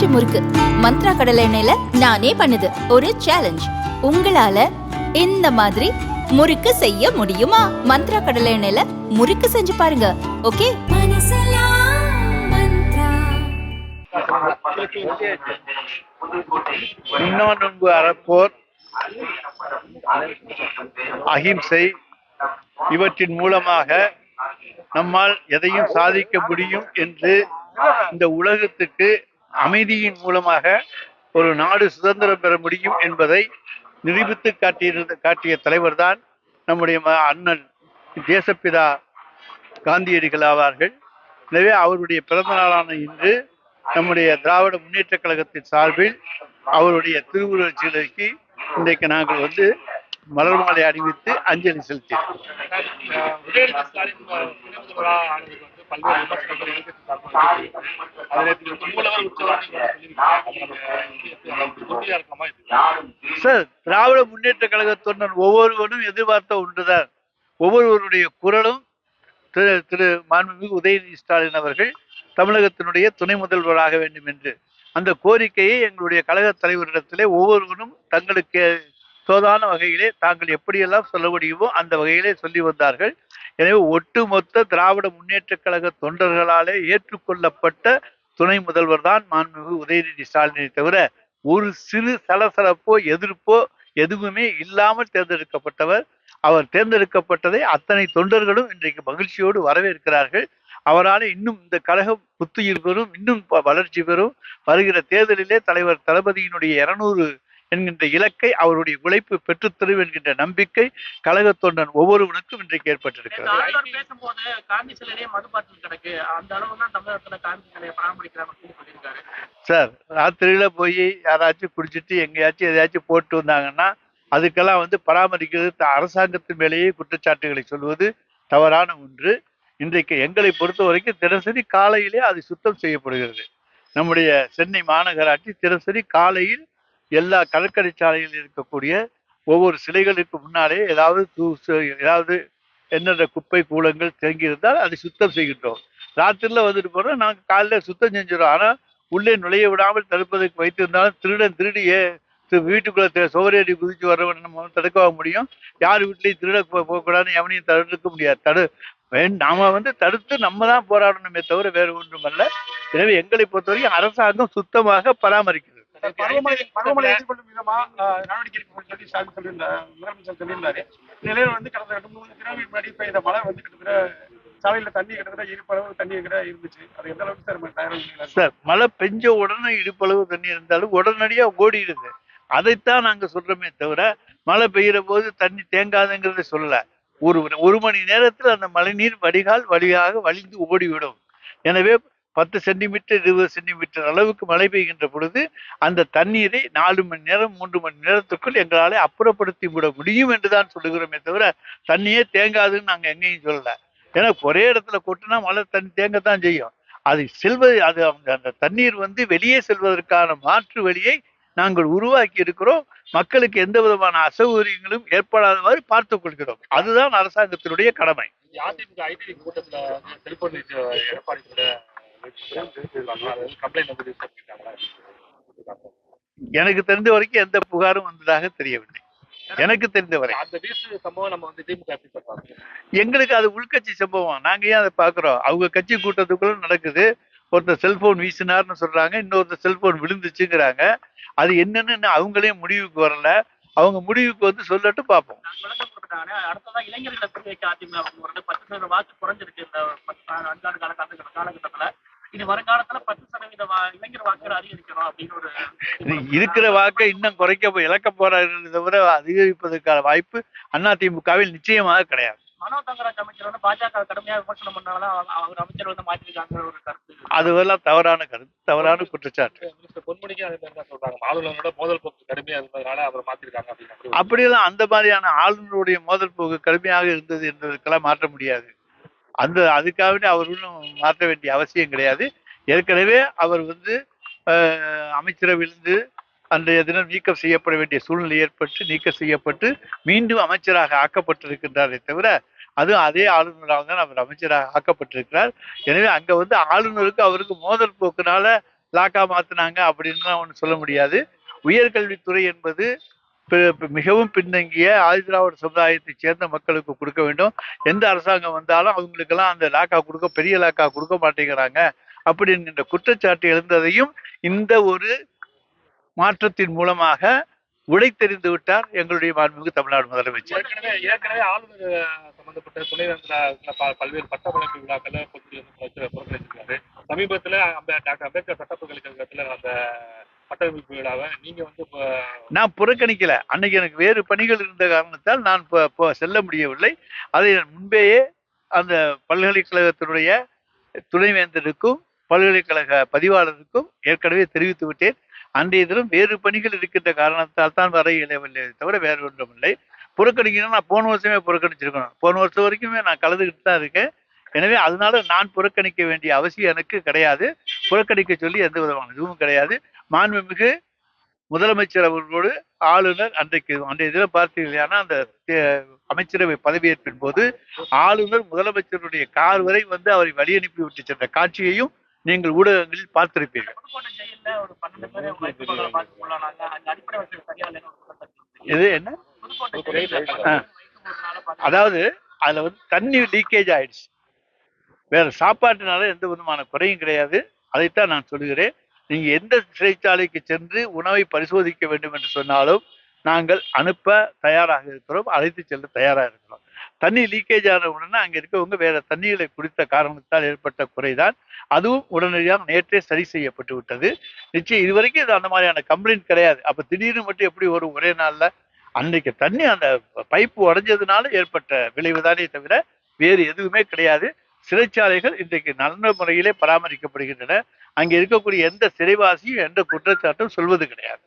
பஞ்சு முறுக்கு. மந்த்ரா கடலை எண்ணெயில நானே பண்ணுது. ஒரு சேலஞ்ச் உங்களால இந்த மாதிரி முறுக்கு செய்ய முடியுமா? மந்த்ரா கடலை எண்ணெயில முறுக்கு செஞ்சு பாருங்க. ஓகே? இன்னொன்று அறப்போர் அகிம்சை இவற்றின் மூலமாக நம்மால் எதையும் சாதிக்க முடியும் என்று இந்த உலகத்துக்கு அமைதியின் மூலமாக ஒரு நாடு சுதந்திரம் பெற முடியும் என்பதை நிரூபித்து காட்டியிருந்த காட்டிய தலைவர் தான் நம்முடைய ம- அண்ணன் தேசப்பிதா காந்தியடிகள் ஆவார்கள். எனவே அவருடைய பிறந்த நாளான இன்று நம்முடைய திராவிட முன்னேற்ற கழகத்தின் சார்பில் அவருடைய திருவுருவச் சிலைக்கு இன்றைக்கு நாங்கள் வந்து மலர் மாலை அணிவித்து அஞ்சலி செலுத்தினோம். பல்வேறு விமர்சனங்கள் இருக்கலாமா இது? சார் திராவிட முன்னேற்ற கழக தொண்டன் ஒவ்வொருவரும் எதிர்பார்த்த ஒன்றுதான். ஒவ்வொருவருடைய குரலும் திரு திரு மாண்புமிகு உதயநிதி ஸ்டாலின் அவர்கள் தமிழகத்தினுடைய துணை முதல்வராக வேண்டும் என்று. அந்த கோரிக்கையை எங்களுடைய கழக தலைவரிடத்திலே ஒவ்வொருவரும் தங்களுக்கு சோதான வகையிலே தாங்கள் எப்படியெல்லாம் சொல்ல முடியுமோ அந்த வகையிலே சொல்லி வந்தார்கள். எனவே ஒட்டுமொத்த திராவிட முன்னேற்ற கழக தொண்டர்களாலே ஏற்றுக்கொள்ளப்பட்ட துணை முதல்வர் தான் மாண்புமிகு உதயநிதி ஸ்டாலினை தவிர ஒரு சிறு சலசலப்போ எதிர்ப்போ எதுவுமே இல்லாமல் தேர்ந்தெடுக்கப்பட்டவர். அவர் தேர்ந்தெடுக்கப்பட்டதை அத்தனை தொண்டர்களும் இன்றைக்கு மகிழ்ச்சியோடு வரவேற்கிறார்கள். அவரால் இன்னும் இந்த கழகம் புத்துயிர் பெறும் இன்னும் வளர்ச்சி பெறும். வருகிற தேர்தலிலே தலைவர் தளபதியினுடைய இருநூறு என்கின்ற இலக்கை அவருடைய உழைப்பு பெற்றுத்தரும் என்கின்ற நம்பிக்கை கழக தொண்டன் ஒவ்வொருவனுக்கும் இன்றைக்கு ஏற்பட்டிருக்கிறது. பேசும்போது காந்தி சிலையிலேயே மது பாட்டில் கிடக்கு. அந்த அளவு தான் தமிழகத்துல காந்தி சிலையை பராமரிக்கிறாங்க சார் ராத்திரியில போய் யாராச்சும் குடிச்சிட்டு எங்கேயாச்சும் எதையாச்சும் போட்டு வந்தாங்கன்னா அதுக்கெல்லாம் வந்து பராமரிக்கிறது அரசாங்கத்தின் மேலேயே குற்றச்சாட்டுகளை சொல்வது தவறான ஒன்று. இன்றைக்கு எங்களை பொறுத்த வரைக்கும் தினசரி காலையிலே அது சுத்தம் செய்யப்படுகிறது. நம்முடைய சென்னை மாநகராட்சி தினசரி காலையில் எல்லா கடற்கரை சாலையில் இருக்கக்கூடிய ஒவ்வொரு சிலைகளுக்கு முன்னாலே ஏதாவது தூசு ஏதாவது என்னென்ன குப்பை கூலங்கள் தேங்கி இருந்தால் அதை சுத்தம் செய்கின்றோம். ராத்திரில வந்துட்டு போறோம் நாங்கள் காலையில சுத்தம் செஞ்சிடும் ஆனால் உள்ளே நுழைய விடாமல் தடுப்பதற்கு வைத்திருந்தாலும் திருடன் திருடியே வீட்டுக்குள்ளே வீட்டுக்குள்ள தி- குதிச்சு வர்றவன் நம்ம தடுக்கவா முடியும்? யார் வீட்லையும் திருட போகக்கூடாதுன்னு எவனையும் தடுக்க முடியாது. தடு நாம வந்து தடுத்து நம்ம தான் போராடணுமே தவிர வேறு ஒன்றும் அல்ல எனவே எங்களை பொறுத்தவரைக்கும் அரசாங்கம் சுத்தமாக பராமரிக்கிறது. பருவமழை பருவமழை எதிர்கொள்ளும் விதமா நடவடிக்கை எடுக்கணும்னு சொல்லி ஸ்டாலின் சொல்லியிருந்தாரு முதலமைச்சர் சொல்லியிருந்தாரு. இந்த நிலையில வந்து கடந்த ரெண்டு மூணு தினங்களுக்கு முன்னாடி பெய்த மழை வந்து கிட்டத்தட்ட சாலையில தண்ணி கிட்டத்தட்ட இருப்பளவு தண்ணி கிட்ட இருந்துச்சு. அது எந்த அளவுக்கு சார் நம்ம தயாராக? சார் மழை பெஞ்ச உடனே இடுப்பளவு தண்ணி இருந்தாலும் உடனடியா ஓடிடுது. அதைத்தான் நாங்க சொல்றோமே தவிர மழை பெய்யுற போது தண்ணி தேங்காதுங்கிறத சொல்லல. ஒரு ஒரு மணி நேரத்தில் அந்த மழைநீர் வடிகால் வழியாக வழிந்து ஓடிவிடும். எனவே பத்து சென்டிமீட்டர் இருபது சென்டிமீட்டர் அளவுக்கு மழை பெய்கின்ற பொழுது அந்த தண்ணீரை நாலு மணி நேரம் மூன்று மணி நேரத்துக்குள் எங்களால் அப்புறப்படுத்தி விட முடியும் என்று தான் சொல்லுகிறோமே தவிர தண்ணியே தேங்காதுன்னு நாங்கள் எங்கேயும் சொல்லல. ஏன்னா ஒரே இடத்துல கொட்டினா மழை தண்ணி தேங்கத்தான் செய்யும். அது செல்வது அது அந்த அந்த தண்ணீர் வந்து வெளியே செல்வதற்கான மாற்று வழியை நாங்கள் உருவாக்கி இருக்கிறோம். மக்களுக்கு எந்த விதமான அசௌகரியங்களும் ஏற்படாதவாறு பார்த்துக் கொள்கிறோம். அதுதான் அரசாங்கத்தினுடைய கடமை. அதிமுக ஐடி கூட்டத்தில் செல்போன் எடப்பாடி எனக்கு தெரிந்த வரைக்கும் எந்த புகாரும் வந்ததாக தெரியவில்லை. எனக்கு தெரிந்தவரை அந்த வீசு சம்பவம் நம்ம வந்து திமுக எப்படி சொல்றாங்க எங்களுக்கு அது உள்கட்சி சம்பவம். நாங்க ஏன் அதை பாக்குறோம் அவங்க கட்சி கூட்டத்துக்குள்ள நடக்குது. ஒருத்தர் செல்போன் வீசினார்னு சொல்றாங்க. இன்னொருத்தர் செல்போன் விழுந்துச்சுங்கிறாங்க. அது என்னன்னு அவங்களே முடிவுக்கு வரல. அவங்க முடிவுக்கு வந்து சொல்லட்டும் பார்ப்போம். அடுத்ததான் இளைஞர்களை வைக்க அதிமுக பத்து சதவீத வாக்கு குறைஞ்சிருக்கு. இந்த பத்து அஞ்சாண்டு கால காலகட்ட- காலகட்டத்துல. இனி வருங்காலத்துல பத்து சதவீத இளைஞர் வாக்குகள் அதிகரிக்கணும் அப்படின்னு ஒரு இருக்கிற வாக்கை இன்னும் குறைக்க இழக்க போறார்கள் தவிர அதிகரிப்பதற்கான வாய்ப்பு அதிமுகவில் நிச்சயமாக கிடையாது. மனோ தங்கராஜ் அமைச்சர் வந்து பாஜக கடுமையா விமர்சனம் பண்ணாலும் அவர் அமைச்சர் வந்து மாற்றிருக்காங்க ஒரு கருத்து. அதுவெல்லாம் தவறான கருத்து தவறான குற்றச்சாட்டு. பொன்முடிக்கு அதே மாதிரி சொல்றாங்க. ஆளுநரோட மோதல் போக்கு கடுமையா இருந்ததுனால அவரை மாத்திருக்காங்க அப்படியெல்லாம் அந்த மாதிரியான ஆளுநருடைய மோதல் போக்கு கடுமையாக இருந்தது என்பதற்கெல்லாம் மாற்ற முடியாது. அந்த அதுக்காகவே அவர் ஒன்றும் மாற்ற வேண்டிய அவசியம் கிடையாது. ஏற்கனவே அவர் வந்து அமைச்சரவிலிருந்து அன்றைய தினம் நீக்கம் செய்யப்பட வேண்டிய சூழ்நிலை ஏற்பட்டு நீக்கம் செய்யப்பட்டு மீண்டும் அமைச்சராக ஆக்கப்பட்டிருக்கின்றாரே தவிர அது அதே ஆளுநராக தான் அவர் அமைச்சராக ஆக்கப்பட்டிருக்கிறார். எனவே அங்க வந்து ஆளுநருக்கு அவருக்கு மோதல் போக்குனால லாக்கா மாத்துனாங்க அப்படின்னு ஒன்று சொல்ல முடியாது. உயர்கல்வித்துறை என்பது மிகவும் பின்தங்கிய ஆதிதிராவிட சமுதாயத்தை சேர்ந்த மக்களுக்கு கொடுக்க வேண்டும். எந்த அரசாங்கம் வந்தாலும் அவங்களுக்கெல்லாம் அந்த லாக்கா கொடுக்க பெரிய லாக்கா கொடுக்க மாட்டேங்கிறாங்க. அப்படின்ற குற்றச்சாட்டு எழுந்ததையும் இந்த ஒரு மாற்றத்தின் மூலமாக உடைத்தெறிந்து விட்டார் எங்களுடைய மாண்புமிகு தமிழ்நாடு முதலமைச்சர். ஏற்கனவே ஏற்கனவே ஆளுநர் சம்பந்தப்பட்ட துணைவேந்தர் ப- பல்வேறு பட்டமளிப்பு விழாக்களை புறக்கணிச்சிருக்காரு சமீபத்துல அந்த டாக்டர் அம்பேத்கர் சட்டப்பல்கலைக்கழகத்தில் அந்த பட்டமளிப்பு விழாவை நீங்க வந்து நான் புறக்கணிக்கல. அன்னைக்கு எனக்கு வேறு பணிகள் இருந்த காரணத்தால் நான் இப்போ செல்ல முடியவில்லை. அதை முன்பேயே அந்த பல்கலைக்கழகத்தினுடைய துணைவேந்தருக்கும் பல்கலைக்கழக பதிவாளருக்கும் ஏற்கனவே தெரிவித்து விட்டேன். அன்றைய தினம் வேறு பணிகள் இருக்கின்ற காரணத்தால் தான் வர இயலவில்லை தவிர வேறு ஒன்றும் இல்லை புறக்கணிக்கணும். நான் போன வருஷமே புறக்கணிச்சிருக்கணும். போன வருஷம் வரைக்குமே நான் கலந்துக்கிட்டு தான் இருக்கேன். எனவே அதனால நான் புறக்கணிக்க வேண்டிய அவசியம் எனக்கு கிடையாது. புறக்கணிக்க சொல்லி எந்த விதமான இதுவும் கிடையாது. மாண்புமிகு முதலமைச்சர் அவர்களோடு ஆளுநர் அன்றைக்கு அன்றைய தினம் பார்த்தீங்கன்னா அந்த அமைச்சரவை பதவியேற்பின் போது ஆளுநர் முதலமைச்சருடைய கார் வரை வந்து அவரை வழி அனுப்பி விட்டு சென்ற காட்சியையும் நீங்கள் ஊடகங்களில் பார்த்திருப்பீர்கள். ஒரு இது என்ன? அதாவது அதுல வந்து தண்ணி லீக்கேஜ் ஆயிடுச்சு. வேற சாப்பாட்டுனால எந்த விதமான குறையும் கிடையாது. அதைத்தான் நான் சொல்லுகிறேன். நீங்க எந்த சிறைச்சாலைக்கு சென்று உணவை பரிசோதிக்க வேண்டும் என்று சொன்னாலும் நாங்கள் அனுப்ப தயாராக இருக்கிறோம் அழைத்து செல்ல தயாராக இருக்கிறோம். தண்ணி லீக்கேஜ் ஆன உடனே அங்க இருக்கவங்க வேற தண்ணீர்களை குடித்த காரணத்தால் ஏற்பட்ட குறைதான். அதுவும் உடனடியாக நேற்றே சரி செய்யப்பட்டு விட்டது. நிச்சயம் இதுவரைக்கும் இது அந்த மாதிரியான கம்ப்ளைண்ட் கிடையாது. அப்ப திடீர்னு மட்டும் எப்படி ஒரு ஒரே நாள்ல அன்னைக்கு தண்ணி அந்த பைப்பு உடஞ்சதுனால ஏற்பட்ட விளைவுதானே தவிர வேறு எதுவுமே கிடையாது. சிறைச்சாலைகள் இன்றைக்கு நல்ல முறையிலே பராமரிக்கப்படுகின்றன. அங்கே இருக்கக்கூடிய எந்த சிறைவாசியும் எந்த குற்றச்சாட்டும் சொல்வது கிடையாது.